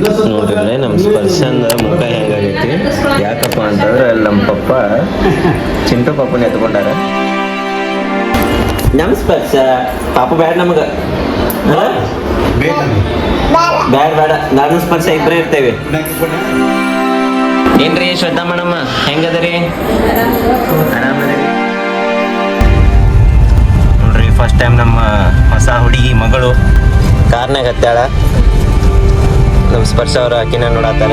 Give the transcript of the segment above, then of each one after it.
ನೋಡ್ರಿ ನಮ್ಮ ಸ್ಪರ್ಶಂದ ಮುಖ ಹೆಂಗಾಗೈತಿ? ಯಾಕಪ್ಪ ಅಂತಂದ್ರೆ ಅಲ್ಲಿ ನಮ್ಮ ಪಪ್ಪ ಚಿಂಟು ಪಪ್ಪನ ಎತ್ಕೊಂಡಾರ. ನಮ್ಮ ಸ್ಪರ್ಶ? ಪಾಪ ಬೇಡ ನಮಗ. ಬ್ಯಾಡ ಬೇಡ ನಾನು ಸ್ಪರ್ಶ ಇಬ್ಬರೇ ಇರ್ತೇವೆ. ಏನ್ರಿ ಶ್ರದ್ಧಾ ಮೇಡಮ್? ಹೆಂಗದರಿ? ಆರಾಮದರಿ ನೋಡ್ರಿ ಫಸ್ಟ್ ಟೈಮ್ ನಮ್ಮ ಹೊಸ ಹುಡುಗಿ ಮಗಳು. ಕಾರ್ನಾಗ ಹತ್ತಾಳ. ನಮ್ಮ ಸ್ಪರ್ಶ ಅವರು ಆಕಿನ ನೋಡತ್ತಾರ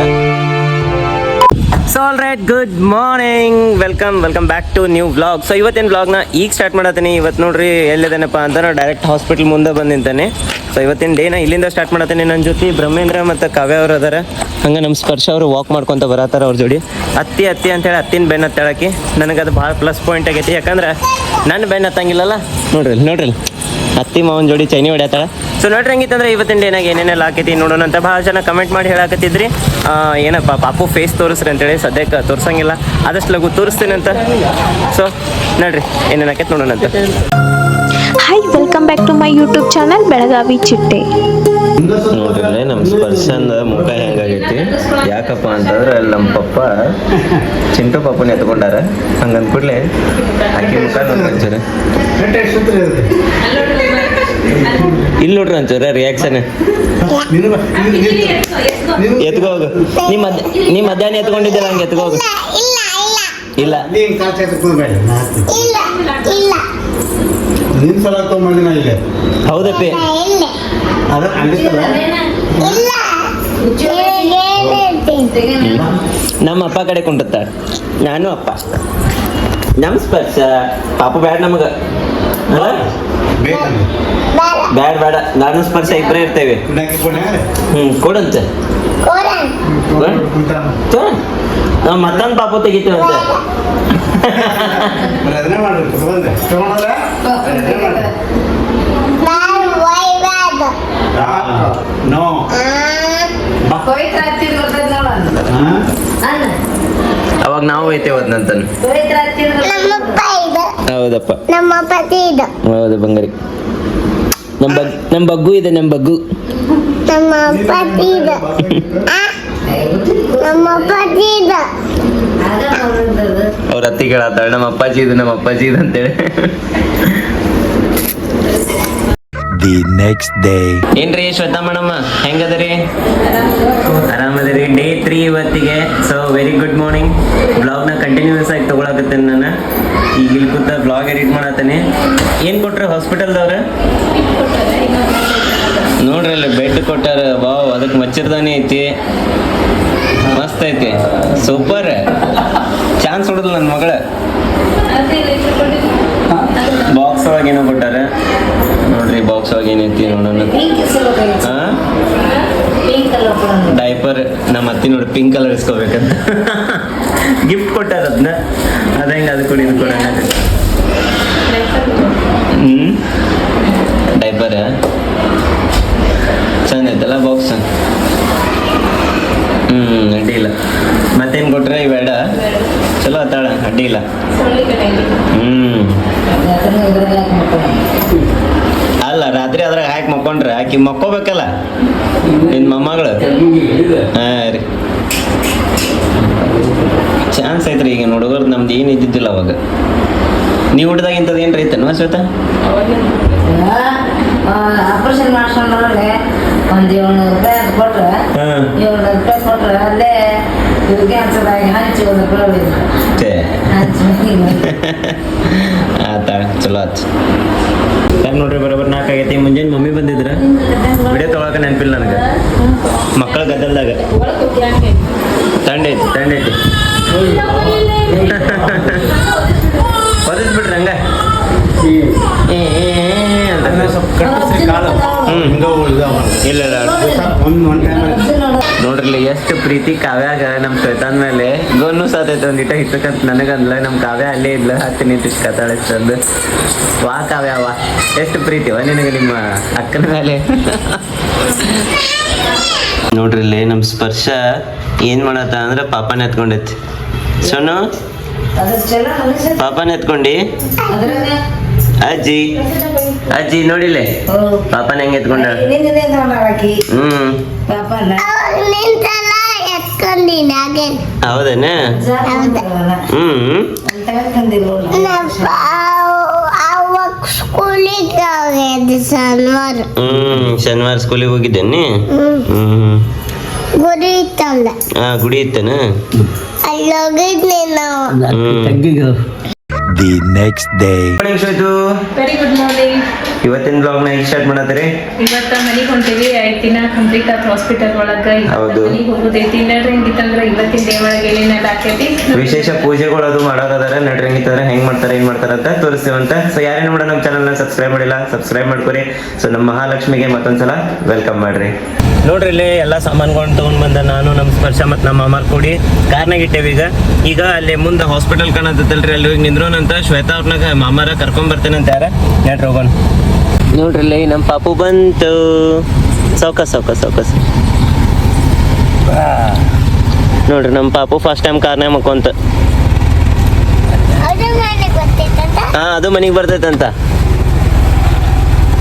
so all right good morning welcome welcome back to new vlog so ಇವತ್ತಿನ ವ್ಲಾಗ್ನ ಈಗ ಸ್ಟಾರ್ಟ್ ಮಾಡತ್ತೀನಿ. ಇವತ್ತು ನೋಡ್ರಿ ಎಲ್ಲಿದ್ದೇನಪ್ಪ ಅಂತಂದ್ರೆ ಡೈರೆಕ್ಟ್ ಹಾಸ್ಪಿಟಲ್ ಮುಂದೆ ಬಂದು ನಿಂತಾನೆ. ಸೊ ಇವತ್ತಿನ ಡೇನ ಇಲ್ಲಿಂದ ಸ್ಟಾರ್ಟ್ ಮಾಡತ್ತೀನಿ ನನ್ನ ಜೊತೆ ಬ್ರಹ್ಮೇಂದ್ರ ಮತ್ತು ಕಾವ್ಯ ಅವರು ಅದಾರ. ಹಂಗೆ ನಮ್ಮ ಸ್ಪರ್ಶ ಅವರು ವಾಕ್ ಮಾಡ್ಕೊತ ಬರತ್ತಾರ ಅವ್ರ ಜೋಡಿ. ಅತ್ತಿ ಅತ್ತಿ ಅಂತೇಳಿ ಅತ್ತಿನ ಬೆನ್ನ ತಳಕಿ ನನಗೆ ಅದು ಭಾಳ ಪ್ಲಸ್ ಪಾಯಿಂಟ್ ಆಗೈತಿ. ಯಾಕಂದ್ರೆ ನನ್ನ ಬೆನ್ನ ತಂಗಿಲ್ಲಲ್ಲ ನೋಡ್ರಿ ನೋಡ್ರಿ. ಅತ್ತಿ ಮಾವನ್ ಜೋಡಿ ಚೈನಿ ಹೊಡ್ಯಾತಾಳ ಸೊ ನೋಡ್ರಿ ಹಂಗಿತ್ತಂದ್ರೆ ಇವತ್ತಿನ ಡೇನಾಗ ಏನೇನೆಲ್ಲ ಆಕೈತಿ ನೋಡೋಣ ಅಂತ ಭಾಳ ಜನ ಕಮೆಂಟ್ ಮಾಡಿ ಹೇಳಾಕತ್ತಿದ್ರಿ. ಏನಪ್ಪ, ಪಾಪು ಫೇಸ್ ತೋರಿಸ್ರಿ ಅಂತೇಳಿ ಸದ್ಯಕ್ಕೆ ತೋರ್ಸಂಗಿಲ್ಲ. ಆದಷ್ಟು ಲಘು ತೋರಿಸ್ತೀನಿ ಅಂತ. ಸೊ ನೋಡ್ರಿ ಏನೇನು ಆಕೈತಿ ನೋಡೋಣ ಅಂತ. Welcome back to my YouTube channel Belagavi ಚಿಟ್ಟೆ ನೋಡ್ರಿ ನಮ್ಮ ಸ್ಪರ್ಶಂದ ಮುಖ ಹೆಂಗಾಗೈತಿ? ಯಾಕಪ್ಪ ಅಂತಂದ್ರೆ ಅಲ್ಲಿ ನಮ್ಮ ಪಪ್ಪ ಚಿಂಟು ಪಪ್ಪನ ಎತ್ಕೊಂಡಾರ. ಹಂಗಂದ ಕೂಡಲೇ ಅಕ್ಕಿ ಮುಖ ನೋಡ್ರಿ ಇಲ್ಲಿ ನೋಡ್ರಿ ಒಂಚೂರ ರಿಯಾಕ್ಷನ್ ಎತ್ಕೋಗ ಹೋಗು. ನಿಮ್ಮ ಮಧ್ಯ ನೀ ಮಧ್ಯಾಹ್ನ ಎತ್ಕೊಂಡಿದ್ದೆ ಹಂಗೆ. ಎತ್ಕೋಗ ಇಲ್ಲ ಇಲ್ಲ. ನಿನ್ ಸಲ ತಗೊಂಬಂದಿನ ಇಲ್ಲಿ ಹೌದಪ್ಪಿ ಅದ ನಮ್ಮ ಅಪ್ಪ ಕಡೆ ಕುಂಟತ್ತ. ನಾನು ಅಪ್ಪ. ನಮ್ಮ ಸ್ಪರ್ಶ. ಪಾಪ ಬ್ಯಾಡ ನಮಗ. ಬೇಡ. ಬ್ಯಾಡ ಬೇಡ ನಾನು ಸ್ಪರ್ಶ ಇಬ್ಬರೇ ಇರ್ತೇವೆ. ಹ್ಮ್ ಕೊಡಂತ. ನಾವು ಮತ್ತೊಂದು ಪಾಪ ತೆಗಿತೀವಂತೆ. ನೋ. ಪವಿತ್ರ ಹತ್ತಿರ ಬರ್ತೈತೆ ನೋಡು ಅನ್ನ ಅವಾಗ ನಾವು ಐತೆ ಅದ್ನಂತ ಪವಿತ್ರ ಹತ್ತಿರ ಹೌದಪ್ಪ. ನಮ್ಮ ಪತಿ ಇದು ಹೌದು ಬಂಗಾರಿ. ನಮ್ಮ ಬಗ್ ನಮ್ಮ ಬಗ್ಗು ಇದೆ ನಮ್ಮ ಬಗ್ಗು. ನಮ್ಮ ಪತಿ ಇದು. ನಮ್ಮ ಪತಿ ಇದು ಅವ್ರ ಅತ್ತಿ ಕೇಳತ್ತಾಳೆ ನಮ್ಮ ಅಪ್ಪಾಜಿ ಇದು ನಮ್ಮ ಅಪ್ಪಾಜಿ ಇದು ಅಂತೇಳಿ. The ನೆಕ್ಸ್ಟ್ ಡೇ ಏನ್ರಿ ಶ್ವೇತಾ ಮೇಡಮ್ ಹೆಂಗದರಿ? ಆರಾಮದಿರಿ. ಡೇ ತ್ರೀ ಇವತ್ತಿಗೆ. ಸೊ ವೆರಿ ಗುಡ್ ಮಾರ್ನಿಂಗ್ ಬ್ಲಾಗ್ನ ಕಂಟಿನ್ಯೂಸ್ ಆಗಿ ತಗೊಳಕತ್ತೇನೆ ನಾನು. ಈಗ ಇಲ್ಲಿ ಕೂತ ಬ್ಲಾಗ್ ಎಡಿಟ್ ಮಾಡತ್ತೇನೆ ಏನು ಕೊಟ್ರು ಹಾಸ್ಪಿಟಲ್ದವ್ರ ನೋಡ್ರಿ ಅಲ್ಲಿ ಬೆಡ್ ಕೊಟ್ಟಾರ. ವಾವ್ ಅದಕ್ಕೆ ಮಚ್ಚರ್ದಾನೆ ಐತಿ. ಮಸ್ತ್ ಐತಿ. ಸೂಪರ್ ಚಾನ್ಸ್ ಹೊಡಲ್ಲ ನನ್ನ ಮಗಳ. ಬಾಕ್ಸ್ ಒಳಗೆ ಏನೋ ಪಿಂಕ್ ಕಲರ್ ಇಸ್ಕೋಬೇಕಂತ. ಗಿಫ್ಟ್ ಕೊಟ್ಟಾರ ಅದನ್ನ ಅದ ಹೆಂಗೆ ಅದು ಕೊಡಿ ಚಂದ ಐತಲ್ಲ ಬಾಕ್ಸ್ ಹ್ಮ್, ಅಡ್ಡಿ ಇಲ್ಲ. ಮತ್ತೇನು ಕೊಟ್ರೆ ಬೇಡ. ಚಲೋ ಆತಾಳ ಅಡ್ಡಿ ಇಲ್ಲ. ಮಾಡ್ಕೊಳ್ಳೋಣ. ಅಲ್ಲ, ರಾತ್ರಿ ಅದ್ರಾಗ ಹಾಕಿ ಮಕ್ಕೊಂಡ್ರೆ ಆಕಿ ಮಕ್ಕೋಬೇಕಲ್ಲ? ನಿನ್ನ ಮೊಮ್ಮಗಳು? ಹಾ, ರೀ. ಚಾನ್ಸ್ ಐತ್ರಿ ಈಗ ಹುಡುಗರು ನಮ್ದು ಏನು ಇದ್ದಿದ್ದಿಲ್ಲ ಅವಾಗ. ನೀವು ಹುಡ್ದಾಗ ಇಂಥದ್ದು ಏನು ರೈತನ ಶ್ವೇತಾ? ಆಪರೇಷನ್ ಮಾಡ್ಸ್ಕೊಂಡ್ರೆ ಒಂದು ಏಳ್ನೂರು ರೂಪಾಯಿ ಅಂತ ಕೊಟ್ರೆ ಹಾಂ. ಏಳ್ನೂರು ರೂಪಾಯಿ ಕೊಟ್ರೆ ಅಲ್ಲೇ ಹಂಚಿ ಆತ ಚಲೋ ಆತು. ಟೈಮ್ ನೋಡ್ರಿ ಬರೋಬ್ಬರ ನಾಲ್ಕಾಗೈತಿ ಮುಂಜಾನೆ ಮಮ್ಮಿ ಬಂದಿದ್ರ. ವಿಡಿಯೋ ತೊಗೊಳಕ ನೆನಪಿಲ್ಲ ನನಗೆ. ಮಕ್ಕಳ ಗದ್ದಲ್ದಾಗ. ತಂಡ ಐತಿ ತಂಡ ಹಂಗೆ. ನೋಡ್ರಿ ಎಷ್ಟು ಪ್ರೀತಿ ಕಾವ್ಯಾಗ ನಮ್ಮ ಶ್ವೇತಾನ್ ಮೇಲೆ. ಗೊನ್ನು ಸಾತೈತೆ ಒಂದಿಟ ಹಿಟ್ಟಕಂತ ನನಗಂದ್ಲ. ನಮ್ಮ ಕಾವ್ಯ ಅಲ್ಲೇ ಇದ್ಲ. ಹತ್ತಿ ನಿಂತು ಕತಾಳಿಸ್ತಂದು ವಾ ಕಾವ್ಯ ವಾ. ಎಷ್ಟು ಪ್ರೀತಿ ವಾ ನಿನಗೆ ನಿಮ್ಮ ಅಕ್ಕನ ಮೇಲೆ. ನೋಡ್ರಿ ಇಲ್ಲಿ ನಮ್ಮ ಸ್ಪರ್ಶ ಏನ್ ಮಾಡತ್ತ ಅಂದ್ರೆ ಪಾಪನ ಎತ್ಕೊಂಡೈತಿ. ಸೋನು? ಅದು ಚಲೋ ಅನಿಸುತ್ತೆ ಪಾಪನ ಎತ್ಕೊಂಡಿ? ಅಜ್ಜಿ. ಅಜ್ಜಿ ನೋಡಿಲೆ? ಪಾಪನ ಹೆಂಗ್ ಎತ್ಕೊಂಡ? ಹ್ಮ್. ಹೌದೇನ? ಹ್ಮ್. ಶನಿವಾರ ಹ್ಮ್ ಶನಿವಾರ ಸ್ಕೂಲಿಗೆ ಹೋಗಿದ್ದೇನೆ ಹ್ಮ್. ಗುರಿ ಇತ್ತಲ್ಲ? ಹಾ ಗುಡಿ ಇತ್ತೇನ? ಅಲ್ಲಿ ಹೋಗಿದ್ನಿ ನಾವು The next day. Morning Shwetu very good morning ಇವತ್ತಿನ ಬ್ಲಾಗ್ನ ಸ್ಟಾರ್ಟ್ ಮಾಡತ್ತೀರಿ? ಇವತ್ತ ಮನೆಗೆ ಹೊಂಟೀವಿ. ಐದ್ ದಿನ ಕಂಪ್ಲೀಟ್ ಆತ್ ಹಾಸ್ಪಿಟಲ್ ಒಳಗ. ಹೌದು. ಮನೆಗೆ ಹೋಗೋದೈತಿ ನಡ್ರಿ ಹಿಂಗಿತ್ತಂದ್ರ ಇವತ್ತಿನ ಡೇ ಒಳಗೆ ಏನೇನ ಆಕೈತಿ ವಿಶೇಷ ಪೂಜೆಗಳು ಅದು ಮಾಡೋರ್ ಅದಾರ. ನಡ್ರಿ ಹೆಂಗಿತ್ತಂದ್ರೆ ಹೆಂಗ್ ಮಾಡ್ತಾರೆ ಏನ್ ಮಾಡ್ತಾರ ಅಂತ ತೋರಿಸ್ತೀವಂತ ಸೊ ಯಾರೇನು ಮಾಡ ನಮ್ಮ ಚಾನಲ್ನ ಸಬ್ಸ್ಕ್ರೈಬ್ ಮಾಡಿಲ್ಲ ಸಬ್ಸ್ಕ್ರೈಬ್ ಮಾಡ್ಕೊರಿ. ಸೊ ನಮ್ಮ ಮಹಾಲಕ್ಷ್ಮಿಗೆ ಮತ್ತೊಂದ್ಸಲ ವೆಲ್ಕಮ್ ಮಾಡ್ರಿ. ನೋಡ್ರಿ ಇಲ್ಲಿ ಎಲ್ಲ ಸಾಮಾನುಗಳನ್ನ ತಗೊಂಡ್ ಬಂದ ನಾನು ನಮ್ಮ ಸ್ಪರ್ಶ ಮತ್ತು ನಮ್ಮ ಅಮ್ಮ ಕೂಡಿ ಕಾರ್ನಾಗ ಇಟ್ಟೇವಿ ಈಗ. ಈಗ ಅಲ್ಲಿ ಮುಂದೆ ಹಾಸ್ಪಿಟಲ್ ಕಾಣತ್ತಲ್ರಿ ಅಲ್ಲಿ ಹೋಗಿ ನಿಂದ್ರೋನಂತ ಶ್ವೇತಾ ಅವ್ರನ್ನ ಮಾಮಾರ ಕರ್ಕೊಂಡ್ ಅಂತ ಯಾರ ನೆಟ್ ಹೋಗೋಣ ನೋಡ್ರಿ ನಮ್ ನಮ್ಮ ಪಾಪು ಬಂತು ಸೌಕ ಸೌಕ ಸೌಕಸ್ ನೋಡ್ರಿ ನಮ್ಮ ಪಾಪು ಫಸ್ಟ್ ಟೈಮ್ ಕಾರ್ನಾಗ ಮಕ್ಕೊಂತ ಹಾ ಅದು ಮನಿಗೆ ಬರ್ತೈತಂತ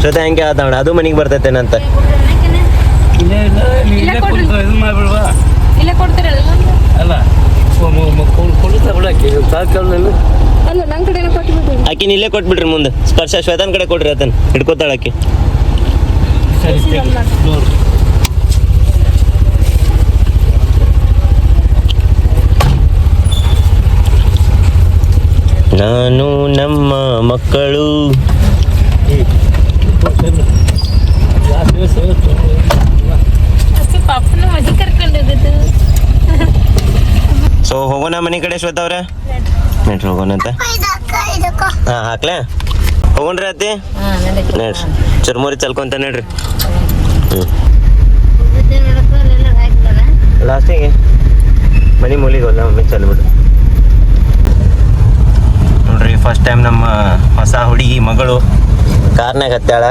ಜೊತೆ ಹೆಂಗೆ ಆದ ನೋಡ ಅದು ಮನೆಗೆ ಬರ್ತೈತೇನಂತ ಅಲ್ಲ ನನ್ ಕಡೆ ಕೊಟ್ಬಿಡ್ರಿ ಆಕಿನ ಇಲ್ಲೇ ಕೊಟ್ಬಿಡ್ರಿ ಮುಂದೆ. ಸ್ಪರ್ಶ ಶ್ವೇತನ್ ಕಡೆ ಕೊಡ್ರಿ ಆತನ್. ಹಿಡ್ಕೋತಾಳ ಆಕಿ. ನಾನು ನಮ್ಮ ಮಕ್ಕಳು. ಸೊ ಹೋಗೋಣ ಮನೆ ಕಡೆ ಶ್ವೇತ ಅವ್ರ? ನಡ್ರಿ ಹೋಗೋಣ ಅಂತ? ಇದಕ್ಕ ಇದಕ್ಕ ಹಾ, ಹಾಕ್ಲಾ? ಹೋಗೋಣ್ರಿ ಅತ್ತಿ. ನೋಡ್ರಿ. ಚುರ್ಮುರಿ ಚಲ್ಕೊಂತ ನೋಡ್ರಿ. ಹ್ಞೂ ಲಾಸ್ಟಿಗೆ ಮನೆ ಮೂಲಿಗೆ ಹೋದ ಒಮ್ಮೆ ಚಲ್ಬಿಡು. ನೋಡ್ರಿ ಫಸ್ಟ್ ಟೈಮ್ ನಮ್ಮ ಹೊಸ ಹುಡುಗಿ ಮಗಳು ಕಾರ್ನಾಗ ಹತ್ತಾಳ.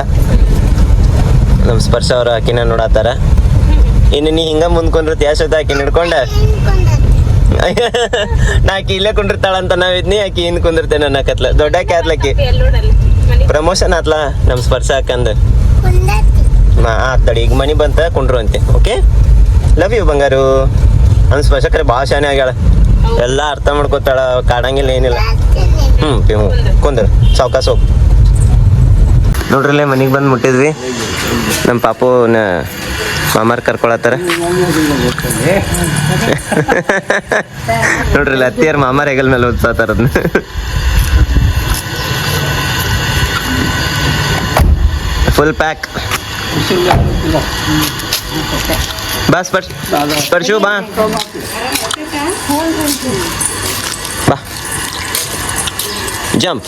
ನಮ್ಮ ಸ್ಪರ್ಶ ಅವರು ಆಕಿನ ನೋಡತ್ತಾರ ಇನ್ನು ನೀ ಹಿಂಗ ಮುಂದ್ಕೊಂಡ್ರೆ ಯಾಶೋದ ಆಕಿ ಹಿಡ್ಕೊಂಡ? ನಾ ಆಕಿ ಇಲ್ಲೇ ಕುಂಡಿರ್ತಾಳ ಅಂತ ನಾವಿದ್ನಿ ಆಕಿ ಹಿಂದ್ ಕುಂದಿರ್ತೇನೆ ನನ್ನ ಕತ್ಲ. ದೊಡ್ಡ ಕ್ಯಾತ್ಲಕ್ಕಿ ಪ್ರಮೋಷನ್ ಆತ್ಲ ನಮ್ಮ ಸ್ಪರ್ಶ ಹಾಕಂದ್. ಆತಡಿ ಈಗ ಮನಿ ಬಂತ ಕುಂಡ್ರು ಅಂತೆ ಓಕೆ ಲವ್ ಯು ಬಂಗಾರು. ನಮ್ ಸ್ಪರ್ಶ ಕರೆ ಭಾಳ ಶಾನೆ ಆಗ್ಯಾಳ. ಎಲ್ಲ ಅರ್ಥ ಮಾಡ್ಕೋತಾಳ ಕಾಡಂಗಿಲ್ಲ ಏನಿಲ್ಲ. ಹ್ಮ್ ಕುಂದ್ರ ಕುಂದ್ರು ಸಾವ್ಕಾಸ್ ಹೋಗ್. ನೋಡ್ರಲ್ಲೇ ಮನೆಗೆ ಬಂದು ಮುಟ್ಟಿದ್ವಿ. ನಮ್ಮ ಪಾಪುನ ಮಾಮಾರ್ ಕರ್ಕೊಳತ್ತಾರ. ನೋಡ್ರಲ್ಲ ಅತ್ತಿಯರ್ ಮಾಮಾರ್ ಹೆಗಲ್ ಮೇಲೆ ಓದ್ಸಾತಾರ ಫುಲ್ ಪ್ಯಾಕ್ ಬಸ್ ಪರ್ಶು ಬಾ. ಬಾ. ಜಂಪ್